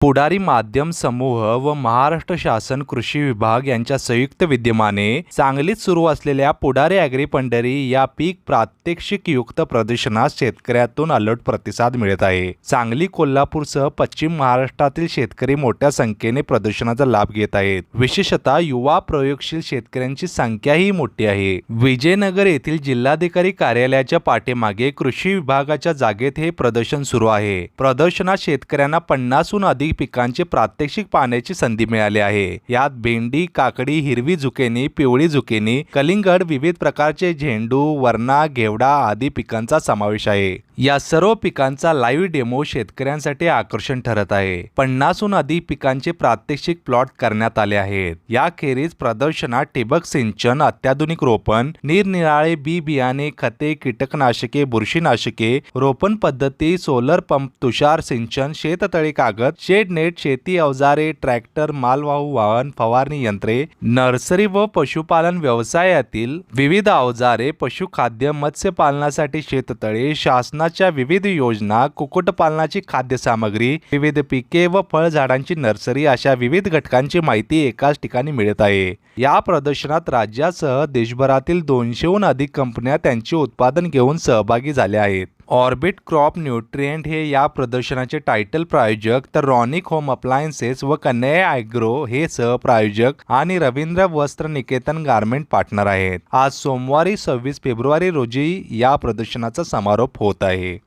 पुढारी माध्यम समूह व महाराष्ट्र शासन कृषी विभाग यांच्या संयुक्त विद्यमाने सांगलीत सुरू असलेल्या पुढारी ॲग्री पंढरी या पीक प्रात्यक्षिक युक्त प्रदर्शनास शेतकऱ्यातून अलर्ट प्रतिसाद मिळत आहे. सांगली कोल्हापूरसह पश्चिम महाराष्ट्रातील शेतकरी मोठ्या संख्येने प्रदर्शनाचा लाभ घेत आहेत. विशेषतः युवा प्रयोगशील शेतकऱ्यांची संख्याही मोठी आहे. विजयनगर येथील जिल्हाधिकारी कार्यालयाच्या पाठीमागे कृषी विभागाच्या जागेत हे प्रदर्शन सुरू आहे. प्रदर्शनात शेतकऱ्यांना पन्नासहून अधिक पिकांचे प्रात्यक्षिक पाहण्याची संधी मिळाली आहे. यात भेंडी काकडी हिरवी झुकेनी पिवळी झुकेनी कलिंगड विविध प्रकारचे झेंडू वरणा घेवडा आदी पिकांचा समावेश आहे. या सर्व पिकांचा लाईव्ह डेमो शेतकऱ्यांसाठी आकर्षण ठरत आहे. पन्नासहून अधिक पिकांचे प्रात्यक्षिक प्लॉट करण्यात आले आहेत. याखेरीज प्रदर्शनात ठिबक सिंचन अत्याधुनिक रोपण निरनिराळे बी बियाणे खते कीटकनाशके बुरशीनाशके रोपण पद्धती सोलर पंप तुषार सिंचन शेततळे कागद शेड नेट शेती अवजारे ट्रॅक्टर मालवाहू वाहन फवारणी यंत्रे नर्सरी व पशुपालन व्यवसायातील विविध अवजारे पशुखाद्य मत्स्यपालनासाठी शेततळे शासना शासनाच्या विविध योजना कुक्कुटपालनाची खाद्य सामग्री विविध पिके व फळझाडांची नर्सरी अशा विविध घटकांची माहिती एकाच ठिकाणी मिळत आहे. या प्रदर्शनात राज्यासह देशभरातील दोनशेहून अधिक कंपन्या त्यांचे उत्पादन घेऊन सहभागी झाल्या आहेत. ऑर्बिट क्रॉप न्यूट्रिएंट हे या प्रदर्शनाचे टायटल प्रायोजक तर रॉनिक होम अप्लायन्सेस व कन्या आयग्रो हे सहप्रायोजक आणि रवींद्र वस्त्र निकेतन गारमेंट पार्टनर आहेत. आज सोमवारी सव्वीस फेब्रुवारी रोजी या प्रदर्शनाचा समारोप होत आहे.